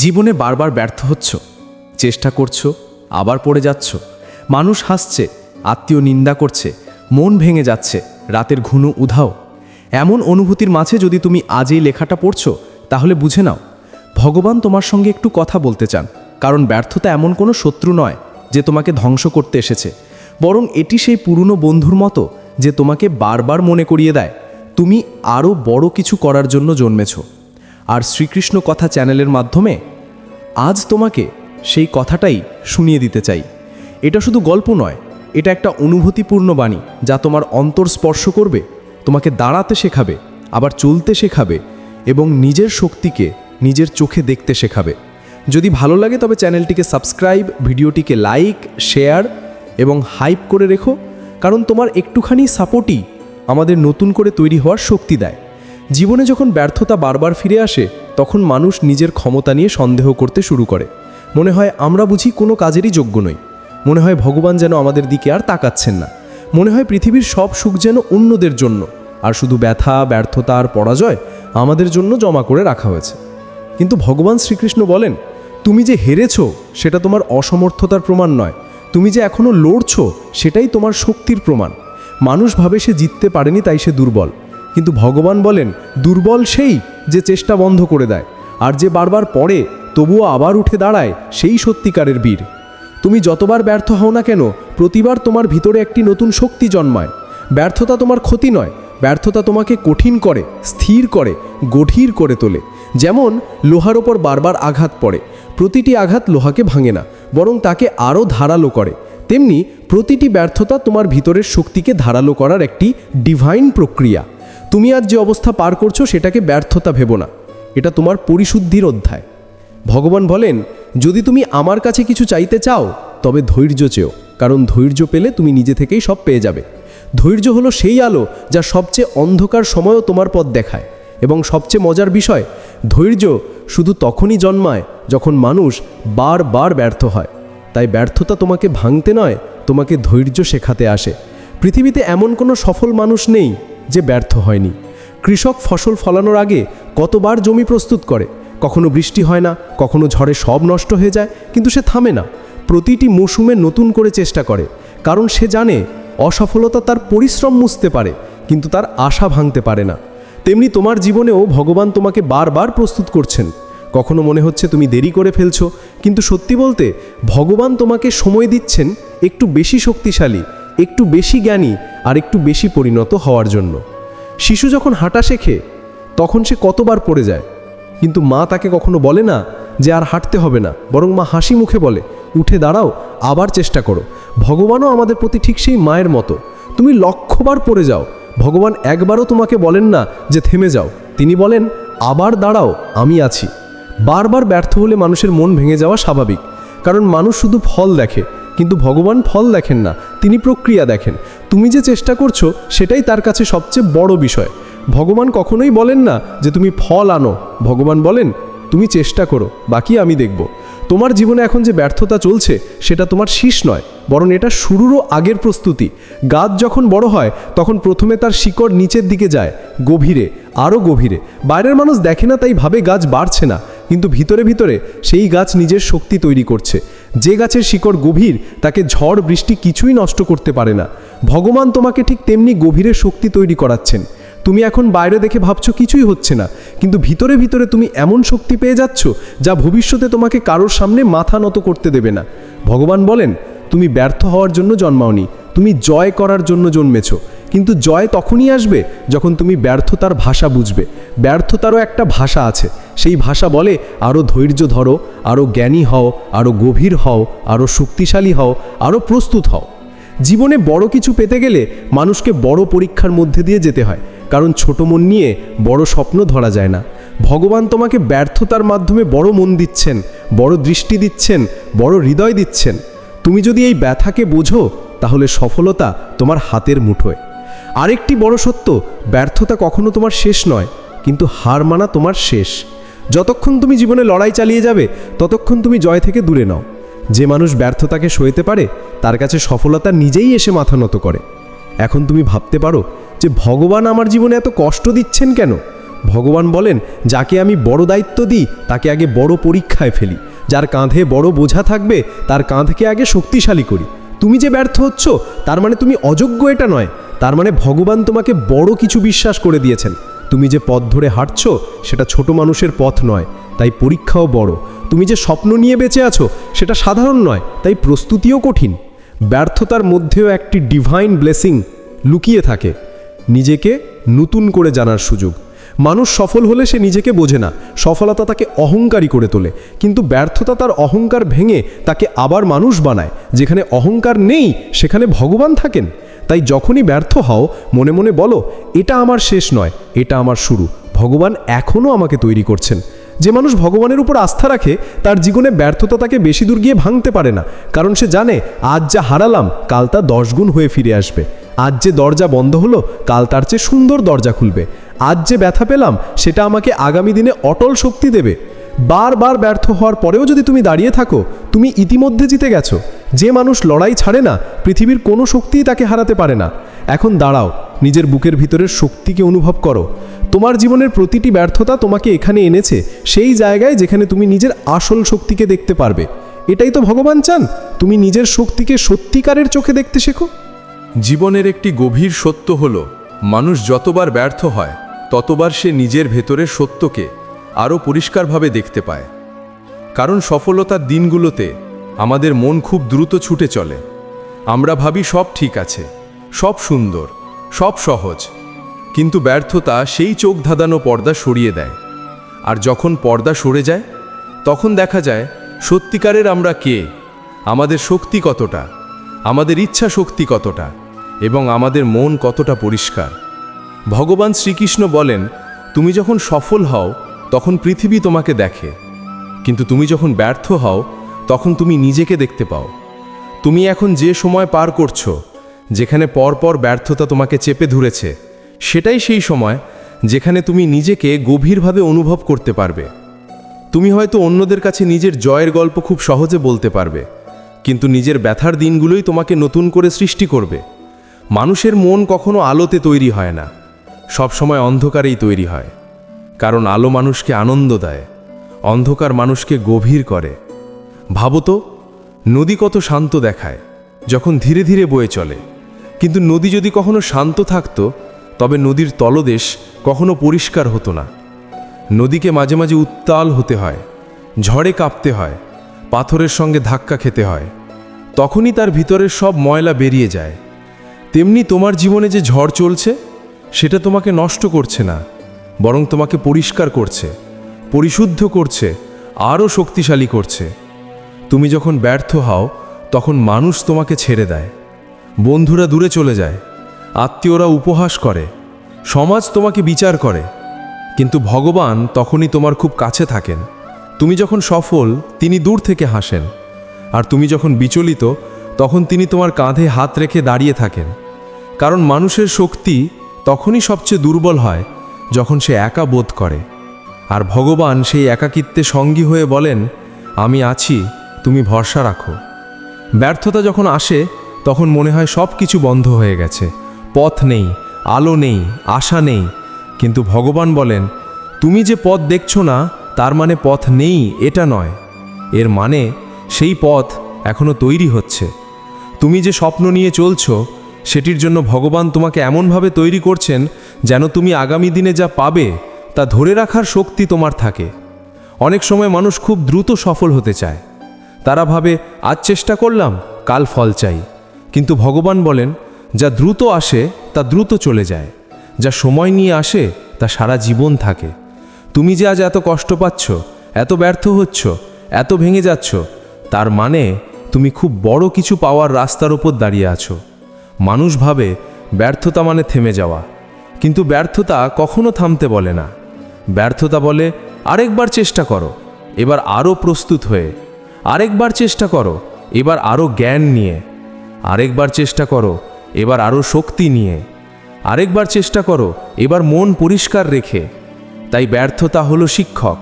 জীবনে বারবার ব্যর্থ হচ্ছ, চেষ্টা করছ, আবার পড়ে যাচ্ছ। মানুষ হাসছে, আত্মীয় নিন্দা করছে, মন ভেঙে যাচ্ছে, রাতের ঘুনো উধাও। এমন অনুভূতির মাঝে যদি তুমি আজ এই লেখাটা পড়ছো, তাহলে বুঝে নাও, ভগবান তোমার সঙ্গে একটু কথা বলতে চান, কারণ ব্যর্থতা এমন কোনো শত্রু নয় যে তোমাকে ধ্বংস করতে এসেছে। বরং এটি সেই পুরনো বন্ধুর মতো যে তোমাকে বারবার মনে করিয়ে দেয়, তুমি আরও বড় কিছু করার জন্য জন্মেছো। আর শ্রীকৃষ্ণ কথা চ্যানেলের মাধ্যমে আজ তোমাকে সেই কথাটাই শুনিয়ে দিতে চাই। এটা শুধু গল্প নয়, এটা একটা অনুভূতিপূর্ণ বাণী যা তোমার অন্তর স্পর্শ করবে, তোমাকে দাঁড়াতে শেখাবে, আবার চলতে শেখাবে এবং নিজের শক্তিকে নিজের চোখে দেখতে শেখাবে। যদি ভালো লাগে তবে চ্যানেলটিকে সাবস্ক্রাইব, ভিডিওটিকে লাইক, শেয়ার এবং হাইপ করে রেখো, কারণ তোমার একটুখানি সাপোর্টই আমাদের নতুন করে তৈরি হওয়ার শক্তি দেয়। জীবনে যখন ব্যর্থতা বারবার ফিরে আসে, তখন মানুষ নিজের ক্ষমতা নিয়ে সন্দেহ করতে শুরু করে। মনে হয় আমরা বুঝি কোনো কাজেরই যোগ্য নই। মনে হয় ভগবান যেন আমাদের দিকে আর তাকাচ্ছেন না। মনে হয় পৃথিবীর সব সুখ যেন অন্যদের জন্য। আর শুধু ব্যথা, ব্যর্থতা আর পরাজয় আমাদের জন্য জমা করে রাখা হয়েছে। কিন্তু ভগবান শ্রীকৃষ্ণ বলেন, তুমি যে হেরেছ, সেটা তোমার অসমর্থতার প্রমাণ নয়। তুমি যে এখনও লড়ছ, সেটাই তোমার শক্তির প্রমাণ। মানুষ ভাবে সে জিততে পারেনি, তাই সে দুর্বল। কিন্তু ভগবান বলেন, দুর্বল সেই যে চেষ্টা বন্ধ করে দেয়, আর যে বারবার পড়ে, তবুও আবার উঠে দাঁড়ায়, সেই সত্যিকারের বীর। তুমি যতবার ব্যর্থ হও না কেন, প্রতিবার তোমার ভিতরে একটি নতুন শক্তি জন্মায়। ব্যর্থতা তোমার ক্ষতি নয়, ব্যর্থতা তোমাকে কঠিন করে, স্থির করে, গভীর করে তোলে। যেমন লোহার ওপর বারবার আঘাত পড়ে, প্রতিটি আঘাত লোহাকে ভাঙে না, বরং তাকে আরও ধারালো করে। তেমনি প্রতিটি ব্যর্থতা তোমার ভিতরের শক্তিকে ধারালো করার একটি ডিভাইন প্রক্রিয়া। তুমি আজ যে অবস্থা পার করছ সেটাকে ব্যর্থতা ভেবো না। এটা তোমার পরিশুদ্ধির অধ্যায়। ভগবান বলেন, যদি তুমি আমার কাছে কিছু চাইতে চাও, তবে ধৈর্য চেও, কারণ ধৈর্য পেলে তুমি নিজে থেকেই সব পেয়ে যাবে। ধৈর্য হলো সেই আলো যা সবচেয়ে অন্ধকার সময়ও তোমার পথ দেখায়। এবং সবচেয়ে মজার বিষয়, ধৈর্য শুধু তখনই জন্মায় যখন মানুষ বারবার ব্যর্থ হয়। তাই ব্যর্থতা তোমাকে ভাঙতে নয়, তোমাকে ধৈর্য শেখাতে আসে। পৃথিবীতে এমন কোনো সফল মানুষ নেই যে ব্যর্থ হয়নি। কৃষক ফসল ফলানোর আগে কতবার জমি প্রস্তুত করে? কখনো বৃষ্টি হয় না, কখনো ঝড়ে সব নষ্ট হয়ে যায়, কিন্তু সে থামে না। প্রতিটি মৌসুমে নতুন করে চেষ্টা করে, কারণ সে জানে অসফলতা তার পরিশ্রম মুছতে পারে, কিন্তু তার আশা ভাঙতে পারে না। তেমনি তোমার জীবনেও ভগবান তোমাকে বারবার প্রস্তুত করছেন। কখনো মনে হচ্ছে তুমি দেরি করে ফেলছো, কিন্তু সত্যি বলতে ভগবান তোমাকে সময় দিচ্ছেন একটু বেশি শক্তিশালী একটু বেশি জ্ঞানী আর একটু বেশি পরিণত হওয়ার জন্য। শিশু যখন হাঁটা শেখে, তখন সে কতবার পড়ে যায়। কিন্তু মা তাকে কখনো বলে না যে আর হাঁটতে হবে না, বরং মা হাসি মুখে বলে, উঠে দাঁড়াও, আবার চেষ্টা করো। ভগবানও আমাদের প্রতি ঠিক সেই মায়ের মতো। তুমি লক্ষবার পড়ে যাও। ভগবান একবারও তোমাকে বলেন না যে থেমে যাও। তিনি বলেন, আবার দাঁড়াও, আমি আছি। বারবার ব্যর্থ হলে মানুষের মন ভেঙে যাওয়া স্বাভাবিক, কারণ মানুষ শুধু ফল দেখে। কিন্তু ভগবান ফল দেখেন না, তিনি প্রক্রিয়া দেখেন। তুমি যে চেষ্টা করছ, সেটাই তার কাছে সবচেয়ে বড় বিষয়। ভগবান কখনোই বলেন না যে তুমি ফল আনো। ভগবান বলেন, তুমি চেষ্টা করো, বাকি আমি দেখব। তোমার জীবনে এখন যে ব্যর্থতা চলছে, সেটা তোমার শীষ নয়, বরং এটা শুরুরও আগের প্রস্তুতি। গাছ যখন বড় হয়, তখন প্রথমে তার শিকড় নিচের দিকে যায়, গভীরে, আরও গভীরে। বাইরের মানুষ দেখে না তাই ভাবে গাছ বাড়ছে না, কিন্তু ভিতরে ভিতরে সেই গাছ নিজের শক্তি তৈরি করছে। যে গাছের শিকড় গভীর, তাকে ঝড়, বৃষ্টি কিছুই নষ্ট করতে পারে না। ভগবান তোমাকে ঠিক তেমনি গভীরে শক্তি তৈরি করাচ্ছেন। তুমি এখন বাইরে দেখে ভাবছ কিছুই হচ্ছে না, কিন্তু ভিতরে ভিতরে তুমি এমন শক্তি পেয়ে যাচ্ছ, যা ভবিষ্যতে তোমাকে কারোর সামনে মাথা নত করতে দেবে না। ভগবান বলেন, তুমি ব্যর্থ হওয়ার জন্য জন্মাওনি, তুমি জয় করার জন্য জন্মেছো। কিন্তু জয় তখনই আসবে যখন তুমি ব্যর্থতার ভাষা বুঝবে। ব্যর্থতারও একটা ভাষা আছে। সেই ভাষা বলে আরও ধৈর্য ধরো আরও জ্ঞানী হও আরও গভীর হও আরও শক্তিশালী হও আরও প্রস্তুত হও। জীবনে বড় কিছু পেতে গেলে মানুষকে বড় পরীক্ষার মধ্যে দিয়ে যেতে হয়। কারণ ছোট মন নিয়ে বড় স্বপ্ন ধরা যায় না। ভগবান তোমাকে ব্যর্থতার মাধ্যমে বড় মন দিচ্ছেন, বড় দৃষ্টি দিচ্ছেন, বড় হৃদয় দিচ্ছেন। তুমি যদি এই ব্যথাকে বোঝো, তাহলে সফলতা তোমার হাতের মুঠোয়। আরেকটি বড় সত্য, ব্যর্থতা কখনো তোমার শেষ নয়, কিন্তু হার মানা তোমার শেষ। যতক্ষণ তুমি জীবনে লড়াই চালিয়ে যাবে, ততক্ষণ তুমি জয় থেকে দূরে নাও। যে মানুষ ব্যর্থতাকে সইতে পারে, তার কাছে সফলতা নিজেই এসে মাথা নত করে। এখন তুমি ভাবতে পারো যে ভগবান আমার জীবনে এত কষ্ট দিচ্ছেন কেন? ভগবান বলেন, যাকে আমি বড় দায়িত্ব দিই, তাকে আগে বড় পরীক্ষায় ফেলি। যার কাঁধে বড় বোঝা থাকবে, তার কাঁধকে আগে শক্তিশালী করি। তুমি যে ব্যর্থ হচ্ছ, তার মানে তুমি অযোগ্য এটা নয়। তার মানে ভগবান তোমাকে বড় কিছু বিশ্বাস করে দিয়েছেন। তুমি যে পথ ধরে হাঁটছ, সেটা ছোট মানুষের পথ নয়, তাই পরীক্ষাও বড়। তুমি যে স্বপ্ন নিয়ে বেঁচে আছো, সেটা সাধারণ নয়, তাই প্রস্তুতিও কঠিন। ব্যর্থতার মধ্যেও একটি ডিভাইন ব্লেসিং লুকিয়ে থাকে, নিজেকে নতুন করে জানার সুযোগ। মানুষ সফল হলে সে নিজেকে বোঝে না, সফলতা তাকে অহংকারী করে তোলে, কিন্তু ব্যর্থতা তার অহংকার ভেঙে তাকে আবার মানুষ বানায়। যেখানে অহংকার নেই, সেখানে ভগবান থাকেন। তাই যখনই ব্যর্থ হও, মনে মনে বলো, এটা আমার শেষ নয়, এটা আমার শুরু। ভগবান এখনও আমাকে তৈরি করছেন। যে মানুষ ভগবানের উপর আস্থা রাখে, তার জীবনে ব্যর্থতা তাকে বেশি দূর গিয়ে ভাঙতে পারে না, কারণ সে জানে, আজ যা হারালাম, কাল তা দশগুণ হয়ে ফিরে আসবে। আজ যে দরজা বন্ধ হলো, কাল তার চেয়ে সুন্দর দরজা খুলবে। আজ যে ব্যথা পেলাম, সেটা আমাকে আগামী দিনে অটল শক্তি দেবে। বারবার ব্যর্থ হওয়ার পরেও যদি তুমি দাঁড়িয়ে থাকো, তুমি ইতিমধ্যে জিতে গেছো। যে মানুষ লড়াই ছাড়ে না, পৃথিবীর কোনো শক্তিই তাকে হারাতে পারে না। এখন দাঁড়াও, নিজের বুকের ভিতরের শক্তিকে অনুভব করো। তোমার জীবনের প্রতিটি ব্যর্থতা তোমাকে এখানে এনেছে, সেই জায়গায় যেখানে তুমি নিজের আসল শক্তিকে দেখতে পারবে। এটাই তো ভগবান চান, তুমি নিজের শক্তিকে সত্যিকারের চোখে দেখতে শেখো। জীবনের একটি গভীর সত্য হল, মানুষ যতবার ব্যর্থ হয়, ততবার সে নিজের ভেতরের সত্যকে আরও পরিষ্কারভাবে দেখতে পায়। কারণ সফলতার দিনগুলোতে আমাদের মন খুব দ্রুত ছুটে চলে। আমরা ভাবি সব ঠিক আছে, সব সুন্দর, সব সহজ। কিন্তু ব্যর্থতা সেই চোখ ধাঁধানো পর্দা সরিয়ে দেয়। আর যখন পর্দা সরে যায়, তখন দেখা যায় সত্যিকারের আমরা কে, আমাদের শক্তি কতটা, আমাদের ইচ্ছা শক্তি কতটা, এবং আমাদের মন কতটা পরিষ্কার। ভগবান শ্রীকৃষ্ণ বলেন, তুমি যখন সফল হও তখন পৃথিবী তোমাকে দেখে। কিন্তু তুমি যখন ব্যর্থ হও, তখন তুমি নিজেকে দেখতে পাও। তুমি এখন যে সময় পার করছ, যেখানে পরপর ব্যর্থতা তোমাকে চেপে ধরেছে, সেটাই সেই সময় যেখানে তুমি নিজেকে গভীরভাবে অনুভব করতে পারবে। তুমি হয়তো অন্যদের কাছে নিজের জয়ের গল্প খুব সহজে বলতে পারবে, কিন্তু নিজের ব্যথার দিনগুলোই তোমাকে নতুন করে সৃষ্টি করবে। মানুষের মন কখনো আলোতে তৈরি হয় না, সবসময় অন্ধকারেই তৈরি হয়। কারণ আলো মানুষকে আনন্দ দেয়, অন্ধকার মানুষকে গভীর করে। ভাবো তো, নদী কত শান্ত দেখায়, যখন ধীরে ধীরে বয়ে চলে। কিন্তু নদী যদি কখনো শান্ত থাকত, তবে নদীর তলদেশ কখনো পরিষ্কার হতো না। নদীকে মাঝে মাঝে উত্তাল হতে হয়, ঝড়ে কাঁপতে হয়, পাথরের সঙ্গে ধাক্কা খেতে হয়। তখনই তার ভিতরের সব ময়লা বেরিয়ে যায়। তেমনি তোমার জীবনে যে ঝড় চলছে, সেটা তোমাকে নষ্ট করছে না। বরং তোমাকে পরিষ্কার করছে, পরিশুদ্ধ করছে, আরও শক্তিশালী করছে। তুমি যখন ব্যর্থ হও, তখন মানুষ তোমাকে ছেড়ে দেয়। বন্ধুরা দূরে চলে যায়, আত্মীয়রা উপহাস করে, সমাজ তোমাকে বিচার করে। কিন্তু ভগবান তখনই তোমার খুব কাছে থাকেন। তুমি যখন সফল, তিনি দূর থেকে হাসেন। আর তুমি যখন বিচলিত, তখন তিনি তোমার কাঁধে হাত রেখে দাঁড়িয়ে থাকেন। কারণ মানুষের শক্তি তখনই সবচেয়ে দুর্বল হয় যখন সে একা বোধ করে। আর ভগবান সেই একাকিত্বে সঙ্গী হয়ে বলেন, আমি আছি, তুমি ভরসা রাখো। ব্যর্থতা যখন আসে, তখন মনে হয় সব কিছু বন্ধ হয়ে গেছে। পথ নেই, আলো নেই, আশা নেই। কিন্তু ভগবান বলেন, তুমি যে পথ দেখছ না, তার মানে পথ নেই, এটা নয়। এর মানে সেই পথ এখনও তৈরি হচ্ছে। তুমি যে স্বপ্ন নিয়ে চলছো সেটির জন্য ভগবান তোমাকে এমনভাবে তৈরি করছেন যেন তুমি আগামী দিনে যা পাবে তা ধরে রাখার শক্তি তোমার থাকে। অনেক সময় মানুষ খুব দ্রুত সফল হতে চায়। তারা ভাবে, আজ চেষ্টা করলাম, কাল ফল চাই। কিন্তু ভগবান বলেন, যা দ্রুত আসে, তা দ্রুত চলে যায়। যা সময় নিয়ে আসে, তা সারা জীবন থাকে। তুমি যে আজ এত কষ্ট পাচ্ছ, এত ব্যর্থ হচ্ছ, এত ভেঙে যাচ্ছ, তার মানে তুমি খুব বড় কিছু পাওয়ার রাস্তার উপর দাঁড়িয়ে আছো। মানুষ ভাবে ব্যর্থতা মানে থেমে যাওয়া। কিন্তু ব্যর্থতা কখনো থামতে বলে না। ব্যর্থতা বলে, আরেকবার চেষ্টা করো, এবার আরও প্রস্তুত হয়ে। আরেকবার চেষ্টা করো, এবার আরও জ্ঞান নিয়ে। আরেকবার চেষ্টা করো, এবার আরও শক্তি নিয়ে। আরেকবার চেষ্টা করো, এবার মন পরিষ্কার রেখে। তাই ব্যর্থতা হলো শিক্ষক।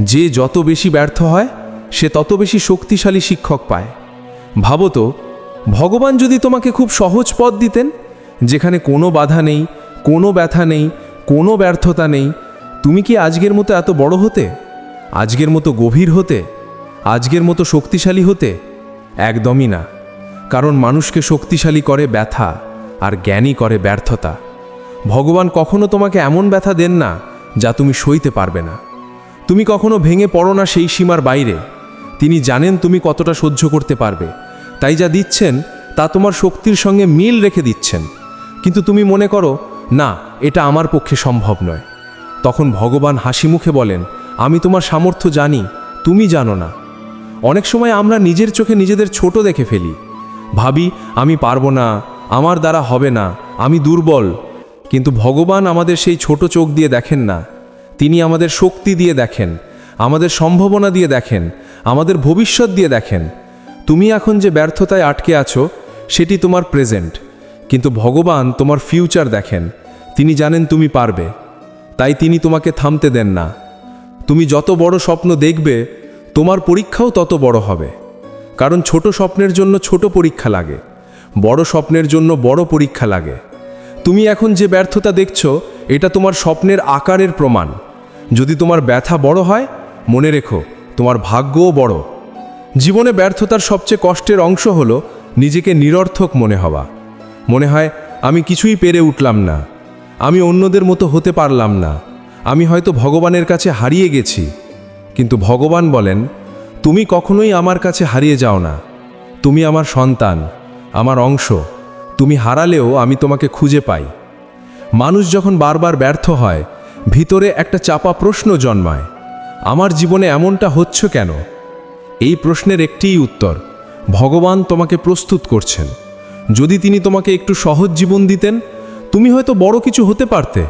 যে যত বেশি ব্যর্থ হয়, সে তত বেশি শক্তিশালী শিক্ষক পায়। ভাবো তো ভগবান যদি তোমাকে খুব সহজ পথ দিতেন, যেখানে কোনো বাধা নেই, কোনো ব্যথা নেই, কোনো ব্যর্থতা নেই, তুমি কি আজকের মতো এত বড় হতে? আজকের মতো গভীর হতে? আজকের মতো শক্তিশালী হতে? একদমই না। কারণ মানুষকে শক্তিশালী করে ব্যথা, আর জ্ঞানী করে ব্যর্থতা। ভগবান কখনো তোমাকে এমন ব্যথা দেন না, যা তুমি সইতে পারবে না। তুমি কখনো ভেঙে পড়ো না সেই সীমার বাইরে। তিনি জানেন তুমি কতটা সহ্য করতে পারবে। তাই যা দিচ্ছেন, তা তোমার শক্তির সঙ্গে মিল রেখে দিচ্ছেন। কিন্তু তুমি মনে করো, না, এটা আমার পক্ষে সম্ভব নয়। তখন ভগবান হাসি মুখে বলেন, আমি তোমার সামর্থ্য জানি, তুমি জানো না। অনেক সময় আমরা নিজের চোখে নিজেদের ছোট দেখে ফেলি। ভাবি, আমি পারব না, আমার দ্বারা হবে না, আমি দুর্বল। কিন্তু ভগবান আমাদের সেই ছোট চোখ দিয়ে দেখেন না। তিনি আমাদের শক্তি দিয়ে দেখেন, আমাদের সম্ভাবনা দিয়ে দেখেন, আমাদের ভবিষ্যৎ দিয়ে দেখেন। তুমি এখন যে ব্যর্থতায় আটকে আছো, সেটি তোমার প্রেজেন্ট কিন্তু ভগবান তোমার ফিউচার দেখেন। তিনি জানেন তুমি পারবে। তাই তিনি তোমাকে থামতে দেন না। তুমি যত বড় স্বপ্ন দেখবে, তোমার পরীক্ষাও তত বড় হবে। কারণ ছোট স্বপ্নের জন্য ছোট পরীক্ষা লাগে। বড় স্বপ্নের জন্য বড় পরীক্ষা লাগে। তুমি এখন যে ব্যর্থতা দেখছ, এটা তোমার স্বপ্নের আকারের প্রমাণ। যদি তোমার ব্যথা বড় হয়, মনে রেখো, তোমার ভাগ্যও বড়। জীবনে ব্যর্থতার সবচেয়ে কষ্টের অংশ হলো নিজেকে নিরর্থক মনে হওয়া। মনে হয়, আমি কিছুই পেরে উঠলাম না। আমি অন্যদের মতো হতে পারলাম না। আমি হয়তো ভগবানের কাছে হারিয়ে গেছি। কিন্তু ভগবান বলেন, তুমি কখনোই আমার কাছে হারিয়ে যাও না। তুমি আমার সন্তান, আমার অংশ। তুমি হারালেও আমি তোমাকে খুঁজে পাই। মানুষ যখন বারবার ব্যর্থ হয়, ভিতরে একটা চাপা প্রশ্ন জন্মায়, আমার জীবনে এমনটা হচ্ছে কেন? এই প্রশ্নের একটিই উত্তর। ভগবান তোমাকে প্রস্তুত করছেন। যদি তিনি তোমাকে একটু সহজ জীবন দিতেন, তুমি হয়তো বড় কিছু হতে পারতে,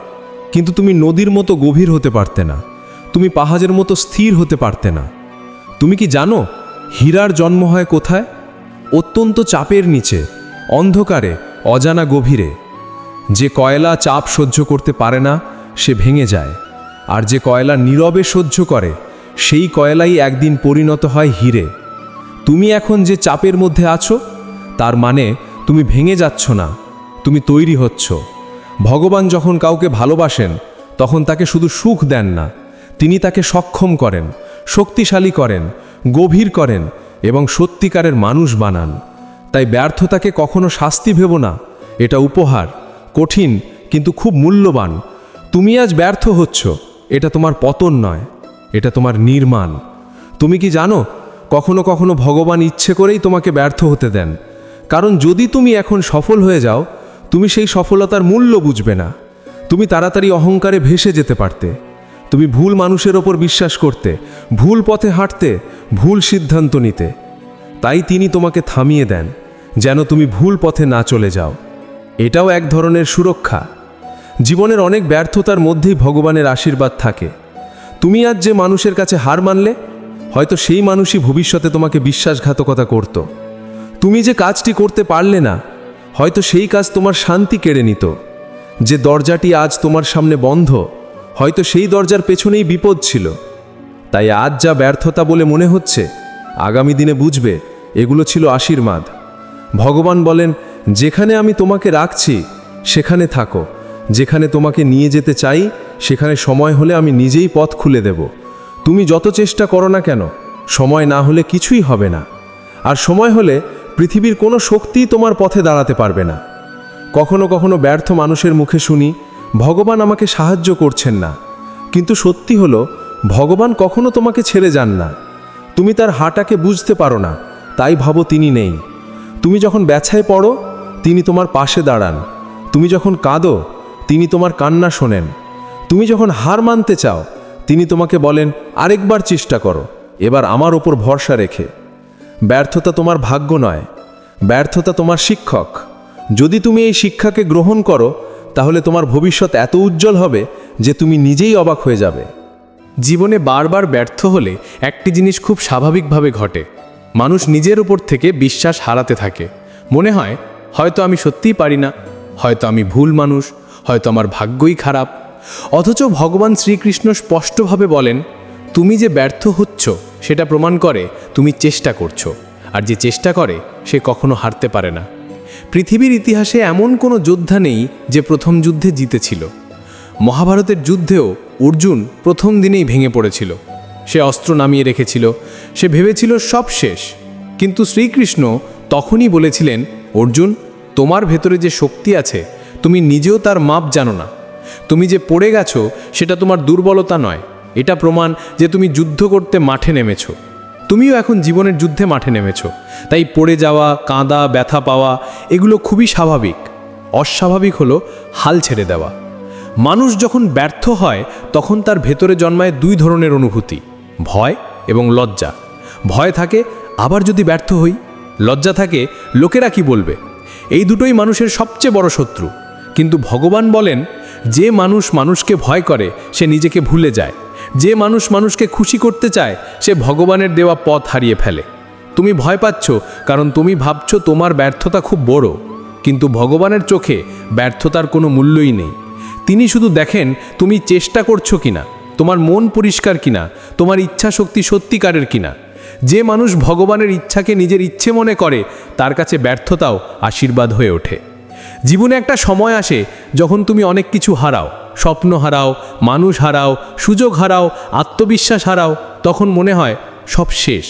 কিন্তু তুমি নদীর মতো গভীর হতে পারতে না। তুমি পাহাজের মতো স্থির হতে পারতে না। তুমি কি জানো, হীরার জন্ম হয় কোথায়? অত্যন্ত চাপের নিচে, অন্ধকারে, অজানা গভীরে। যে কয়লা চাপ সহ্য করতে পারে না, সে ভেঙে যায়। আর যে কয়লা নীরবে সহ্য করে সেই কয়লাই একদিন পরিণত হয় হিরে। তুমি এখন যে চাপের মধ্যে আছো, তার মানে তুমি ভেঙে যাচ্ছ না, তুমি তৈরি হচ্ছ। ভগবান যখন কাউকে ভালোবাসেন, তখন তাকে শুধু সুখ দেন না, তিনি তাকে সক্ষম করেন, শক্তিশালী করেন, গভীর করেন এবং সত্যিকারের মানুষ বানান। তাই ব্যর্থতাকে কখনো শাস্তি ভেবো না, এটা উপহার, কঠিন কিন্তু খুব মূল্যবান। তুমি আজ ব্যর্থ হচ্ছ, এটা তোমার পতন নয়। এটা তোমার নির্মাণ। তুমি কি জানো, কখনো কখনো ভগবান ইচ্ছে করেই তোমাকে ব্যর্থ হতে দেন। কারণ যদি তুমি এখন সফল হয়ে যাও, তুমি সেই সফলতার মূল্য বুঝবে না। তুমি তাড়াতাড়ি অহংকারে ভেসে যেতে পারতে। তুমি ভুল মানুষের ওপর বিশ্বাস করতে, ভুল পথে হাঁটতে, ভুল সিদ্ধান্ত নিতে। তাই তিনি তোমাকে থামিয়ে দেন, যেন তুমি ভুল পথে না চলে যাও। এটাও এক ধরনের সুরক্ষা। জীবনের অনেক ব্যর্থতার মধ্যেই ভগবানের আশীর্বাদ থাকে। তুমি আজ যে মানুষের কাছে হার মানলে, হয়তো সেই মানুষই ভবিষ্যতে তোমাকে বিশ্বাসঘাতকতা করত। তুমি যে কাজটি করতে পারলে না, হয়তো সেই কাজ তোমার শান্তি কেড়ে নিত। যে দরজাটি আজ তোমার সামনে বন্ধ, হয়তো সেই দরজার পেছনেই বিপদ ছিল। তাই আজ যা ব্যর্থতা বলে মনে হচ্ছে, আগামী দিনে বুঝবে, এগুলো ছিল আশীর্বাদ। ভগবান বলেন, যেখানে আমি তোমাকে রাখছি, সেখানে থাকো। যেখানে তোমাকে নিয়ে যেতে চাই, সেখানে সময় হলে আমি নিজেই পথ খুলে দেব। তুমি যত চেষ্টা করো না কেন, সময় না হলে কিছুই হবে না। আর সময় হলে পৃথিবীর কোনো শক্তিই তোমার পথে দাঁড়াতে পারবে না। কখনো কখনো ব্যর্থ মানুষের মুখে শুনি, ভগবান আমাকে সাহায্য করছেন না। কিন্তু সত্যি হলো, ভগবান কখনো তোমাকে ছেড়ে যান না। তুমি তার হাঁটাকে বুঝতে পারো না, তাই ভাবো তিনি নেই। তুমি যখন ব্যথায় পড়ো, তিনি তোমার পাশে দাঁড়ান। তুমি যখন কাঁদো তিনি তোমার কান্না শোনেন। তুমি যখন হার মানতে চাও, তিনি তোমাকে বলেন, আরেকবার চেষ্টা করো, এবার আমার ওপর ভরসা রেখে। ব্যর্থতা তোমার ভাগ্য নয়, ব্যর্থতা তোমার শিক্ষক। যদি তুমি এই শিক্ষাকে গ্রহণ করো, তাহলে তোমার ভবিষ্যৎ এত উজ্জ্বল হবে যে তুমি নিজেই অবাক হয়ে যাবে। জীবনে বারবার ব্যর্থ হলে একটি জিনিস খুব স্বাভাবিকভাবে ঘটে। মানুষ নিজের উপর থেকে বিশ্বাস হারাতে থাকে। মনে হয়, হয়তো আমি সত্যিই পারি না, হয়তো আমি ভুল মানুষ হয়তো আমার ভাগ্যই খারাপ। অথচ ভগবান শ্রীকৃষ্ণ স্পষ্টভাবে বলেন, তুমি যে ব্যর্থ হচ্ছ, সেটা প্রমাণ করে তুমি চেষ্টা করছ, আর যে চেষ্টা করে, সে কখনো হারতে পারে না। পৃথিবীর ইতিহাসে এমন কোনো যোদ্ধা নেই যে প্রথম যুদ্ধে জিতেছিল। মহাভারতের যুদ্ধেও অর্জুন প্রথম দিনেই ভেঙে পড়েছিল। সে অস্ত্র নামিয়ে রেখেছিল, সে ভেবেছিল সব শেষ। কিন্তু শ্রীকৃষ্ণ তখনই বলেছিলেন, অর্জুন, তোমার ভেতরে যে শক্তি আছে তুমি নিজেও তার মাপ জানো না। তুমি যে পড়ে গেছো, সেটা তোমার দুর্বলতা নয়। এটা প্রমাণ যে তুমি যুদ্ধ করতে মাঠে নেমেছো। তুমিও এখন জীবনের যুদ্ধে মাঠে নেমেছো। তাই পড়ে যাওয়া, কাঁদা, ব্যথা পাওয়া, এগুলো খুবই স্বাভাবিক। অস্বাভাবিক হলো হাল ছেড়ে দেওয়া। মানুষ যখন ব্যর্থ হয়, তখন তার ভেতরে জন্মায় দুই ধরনের অনুভূতি, ভয় এবং লজ্জা। ভয় থাকে, আবার যদি ব্যর্থ হই? লজ্জা থাকে, লোকেরা কি বলবে? এই দুটোই মানুষের সবচেয়ে বড় শত্রু। কিন্তু ভগবান বলেন, যে মানুষ মানুষকে ভয় করে, সে নিজেকে ভুলে যায়। যে মানুষ মানুষকে খুশি করতে চায়, সে ভগবানের দেওয়া পথ হারিয়ে ফেলে। তুমি ভয় পাচ্ছ, কারণ তুমি ভাবছ তোমার ব্যর্থতা খুব বড়। কিন্তু ভগবানের চোখে ব্যর্থতার কোনো মূল্যই নেই। তিনি শুধু দেখেন, তুমি চেষ্টা করছ কিনা, তোমার মন পরিষ্কার কিনা, তোমার ইচ্ছা শক্তি সত্যিকারের কিনা। যে মানুষ ভগবানের ইচ্ছাকে নিজের ইচ্ছে মনে করে, তার কাছে ব্যর্থতাও আশীর্বাদ হয়ে ওঠে। জীবনে একটা সময় আসে যখন তুমি অনেক কিছু হারাও, স্বপ্ন হারাও, মানুষ হারাও, সুযোগ হারাও, আত্মবিশ্বাস হারাও, তখন মনে হয় সব শেষ।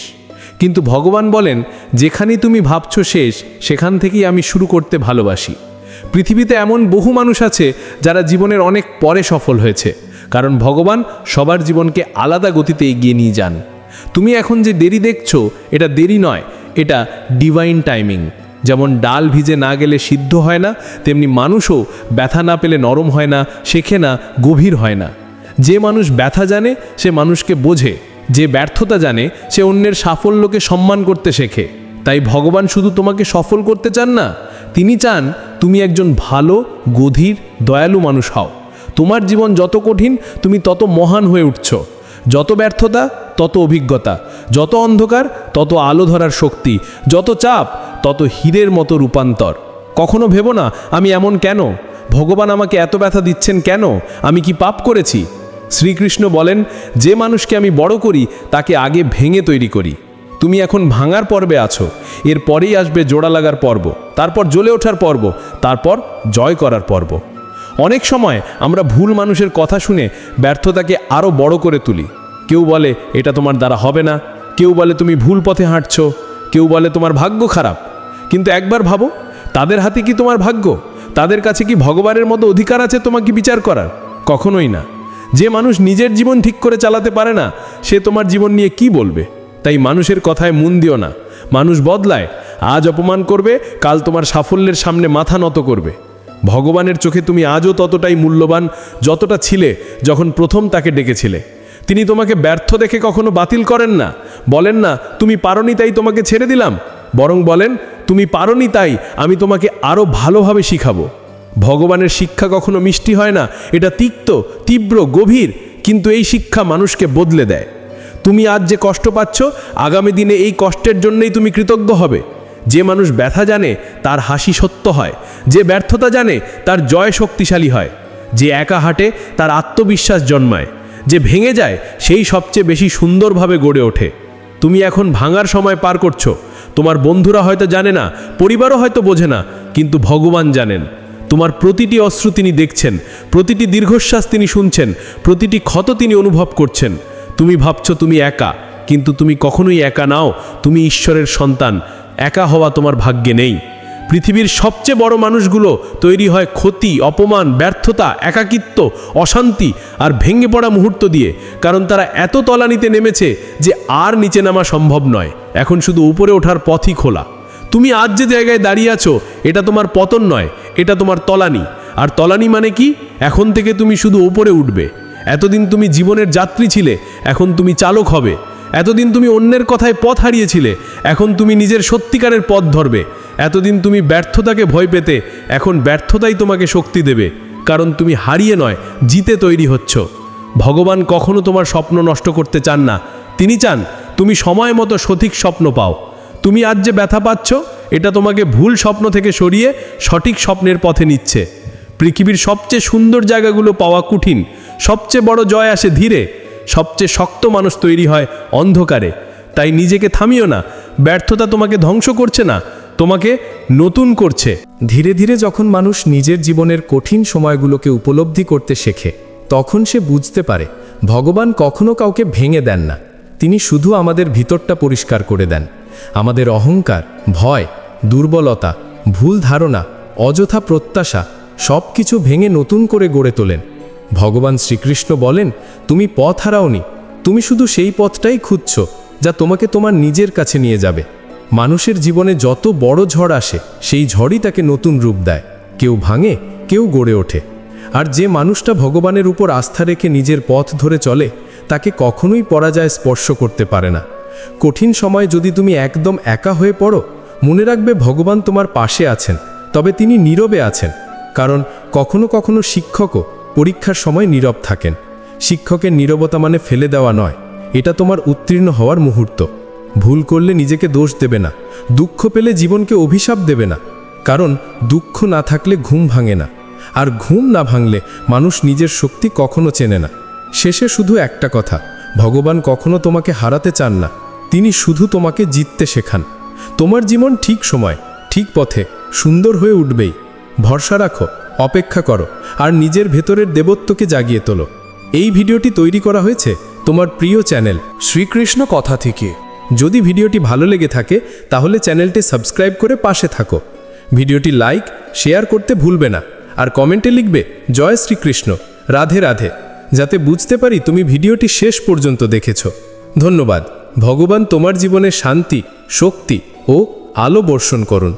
কিন্তু ভগবান বলেন, যেখানেই তুমি ভাবছ শেষ, সেখান থেকেই আমি শুরু করতে ভালোবাসি। পৃথিবীতে এমন বহু মানুষ আছে যারা জীবনের অনেক পরে সফল হয়েছে, কারণ ভগবান সবার জীবনকে আলাদা গতিতে এগিয়ে নিয়ে যান। তুমি এখন যে দেরি দেখছ, এটা দেরি নয়, এটা ডিভাইন টাইমিং যেমন ডাল ভিজে না গেলে সিদ্ধ হয় না, তেমনি মানুষও ব্যথা না পেলে নরম হয় না, শেখে না, গভীর হয় না। যে মানুষ ব্যথা জানে, সে মানুষকে বোঝে। যে ব্যর্থতা জানে, সে অন্যের সাফল্যকে সম্মান করতে শেখে। তাই ভগবান শুধু তোমাকে সফল করতে চান না, তিনি চান তুমি একজন ভালো গধীর দয়ালু মানুষ হও। তোমার জীবন যত কঠিন, তুমি তত মহান হয়ে উঠছ। যত ব্যর্থতা, তত অভিজ্ঞতা। যত অন্ধকার, তত আলো ধরার শক্তি। যত চাপ তত হীরের মতো রূপান্তর। কখনো ভেবো না, আমি এমন কেন? ভগবান আমাকে এত ব্যথা দিচ্ছেন কেন? আমি কি পাপ করেছি? শ্রীকৃষ্ণ বলেন, যে মানুষকে আমি বড় করি, তাকে আগে ভেঙে তৈরি করি। তুমি এখন ভাঙার পর্বে আছো। এর পরেই আসবে জোড়া লাগার পর্ব, তারপর জ্বলে ওঠার পর্ব, তারপর জয় করার পর্ব। অনেক সময় আমরা ভুল মানুষের কথা শুনে ব্যর্থতাকে আরও বড় করে তুলি। কেউ বলে, এটা তোমার দ্বারা হবে না। কেউ বলে, তুমি ভুল পথে হাঁটছো। কেউ বলে তোমার ভাগ্য খারাপ, কিন্তু একবার ভাবো, তাদের হাতে কি তোমার ভাগ্য? তাদের কাছে কি ভগবানের মতো অধিকার আছে তোমাকে বিচার করার? কখনোই না। যে মানুষ নিজের জীবন ঠিক করে চালাতে পারে না, সে তোমার জীবন নিয়ে কি বলবে? তাই মানুষের কথায় মন দিও না। মানুষ বদলায়, আজ অপমান করবে, কাল তোমার সাফল্যের সামনে মাথা নত করবে। ভগবানের চোখে তুমি আজও ততটাই মূল্যবান, যতটা ছিলে, যখন প্রথম তাকে ডেকেছিলে। তিনি তোমাকে ব্যর্থ দেখে কখনো বাতিল করেন না। বলেন না, তুমি পারনি তাই তোমাকে ছেড়ে দিলাম। বরং বলেন, তুমি পারনি তাই আমি তোমাকে আরও ভালোভাবে শিখাবো। ভগবানের শিক্ষা কখনো মিষ্টি হয় না। এটা তিক্ত, তীব্র, গভীর, কিন্তু এই শিক্ষা মানুষকে বদলে দেয়। তুমি আজ যে কষ্ট পাচ্ছ, আগামী দিনে এই কষ্টের জন্যই তুমি কৃতজ্ঞ হবে। যে মানুষ ব্যথা জানে, তার হাসি সত্য হয়। যে ব্যর্থতা জানে, তার জয় শক্তিশালী হয়। যে একা হাঁটে, তার আত্মবিশ্বাস জন্মায়। যে ভেঙে যায়, সেই সবচেয়ে বেশি সুন্দরভাবে গড়ে ওঠে। তুমি এখন ভাঙার সময় পার করছ। তোমার বন্ধুরা হয়তো জানে না, পরিবারও হয়তো বোঝে না, কিন্তু ভগবান জানেন। তোমার প্রতিটি অস্ত্র তিনি দেখছেন, প্রতিটি দীর্ঘশ্বাস তিনি শুনছেন, প্রতিটি ক্ষত তিনি অনুভব করছেন। তুমি ভাবছ তুমি একা, কিন্তু তুমি কখনোই একা নাও, তুমি ঈশ্বরের সন্তান। একা হওয়া তোমার ভাগ্যে নেই। পৃথিবীর সবচেয়ে বড় মানুষগুলো তৈরি হয় ক্ষতি, অপমান, ব্যর্থতা, একাকিত্ব, অশান্তি আর ভেঙে পড়া মুহূর্ত দিয়ে। কারণ তারা এত তলানিতে নেমেছে যে আর নিচে নামা সম্ভব নয়। এখন শুধু উপরে ওঠার পথই খোলা। তুমি আজ যে জায়গায় দাঁড়িয়ে আছো, এটা তোমার পতন নয়, এটা তোমার তলানি। আর তলানি মানে কি? এখন থেকে তুমি শুধু উপরে উঠবে। এতদিন তুমি জীবনের যাত্রী ছিলে, এখন তুমি চালক হবে। এতদিন তুমি অন্যের কথায় পথ হারিয়েছিলে, এখন তুমি নিজের সত্যিকারের পথ ধরবে। এতদিন তুমি ব্যর্থতাকে ভয় পেতে, এখন ব্যর্থতাই তোমাকে শক্তি দেবে, কারণ তুমি হারিয়ে নয়, জিতে তৈরি হচ্ছ। ভগবান কখনো তোমার স্বপ্ন নষ্ট করতে চান না। তিনি চান, তুমি সময় মতো সঠিক স্বপ্ন পাও। তুমি আজ যে ব্যথা পাচ্ছ, এটা তোমাকে ভুল স্বপ্ন থেকে সরিয়ে সঠিক স্বপ্নের পথে নিচ্ছে। পৃথিবীর সবচেয়ে সুন্দর জায়গাগুলো পাওয়া কঠিন, সবচেয়ে বড় জয় আসে ধীরে। সবচেয়ে শক্ত মানুষ তৈরি হয় অন্ধকারে। তাই নিজেকে থামিও না। ব্যর্থতা তোমাকে ধ্বংস করছে না, তোমাকে নতুন করছে। ধীরে ধীরে যখন মানুষ নিজের জীবনের কঠিন সময়গুলোকে উপলব্ধি করতে শেখে, তখন সে বুঝতে পারে, ভগবান কখনো কাউকে ভেঙে দেন না। তিনি শুধু আমাদের ভিতরটা পরিষ্কার করে দেন। আমাদের অহংকার, ভয়, দুর্বলতা, ভুল ধারণা, অযথা প্রত্যাশা সব কিছু ভেঙে নতুন করে গড়ে তোলেন। ভগবান শ্রীকৃষ্ণ বলেন, তুমি পথ হারাওনি, তুমি শুধু সেই পথটাই খুঁজছ, যা তোমাকে তোমার নিজের কাছে নিয়ে যাবে। মানুষের জীবনে যত বড় ঝড় আসে, সেই ঝড়ই তাকে নতুন রূপ দেয়। কেউ ভাঙে, কেউ গড়ে ওঠে। আর যে মানুষটা ভগবানের উপর আস্থা রেখে নিজের পথ ধরে চলে, তাকে কখনোই পরাজয় স্পর্শ করতে পারে না। কঠিন সময় যদি তুমি একদম একা হয়ে পড়ো, মনে রাখবে ভগবান তোমার পাশে আছেন, তবে তিনি নীরবে আছেন। কারণ কখনো কখনো শিক্ষকও পরীক্ষার সময় নীরব থাকেন। শিক্ষকের নীরবতা মানে ফেলে দেওয়া নয়। এটা তোমার উত্তীর্ণ হওয়ার মুহূর্ত। ভুল করলে নিজেকে দোষ দেবে না। দুঃখ পেলে জীবনকে অভিশাপ দেবে না। কারণ দুঃখ না থাকলে ঘুম ভাঙে না। আর ঘুম না ভাঙলে মানুষ নিজের শক্তি কখনো চেনে না। শেষে শুধু একটা কথা, ভগবান কখনো তোমাকে হারাতে চান না। তিনি শুধু তোমাকে জিততে শেখান। তোমার জীবন ঠিক সময়, ঠিক পথে, সুন্দর হয়ে উঠবেই। ভরসা রাখো। অপেক্ষা করো, আর নিজের ভেতরের দেবত্বকে জাগিয়ে তোলো। এই ভিডিওটি তৈরি করা হয়েছে তোমার প্রিয় চ্যানেল শ্রীকৃষ্ণ কথা থেকে। যদি ভিডিওটি ভালো লেগে থাকে, তাহলে চ্যানেলটি সাবস্ক্রাইব করে পাশে থাকো। ভিডিওটি লাইক, শেয়ার করতে ভুলবে না, আর কমেন্টে লিখবে, জয় শ্রীকৃষ্ণ, রাধে রাধে যাতে বুঝতে পারি তুমি ভিডিওটি শেষ পর্যন্ত দেখেছ। ধন্যবাদ। ভগবান তোমার জীবনে শান্তি, শক্তি ও আলো বর্ষণ করুন।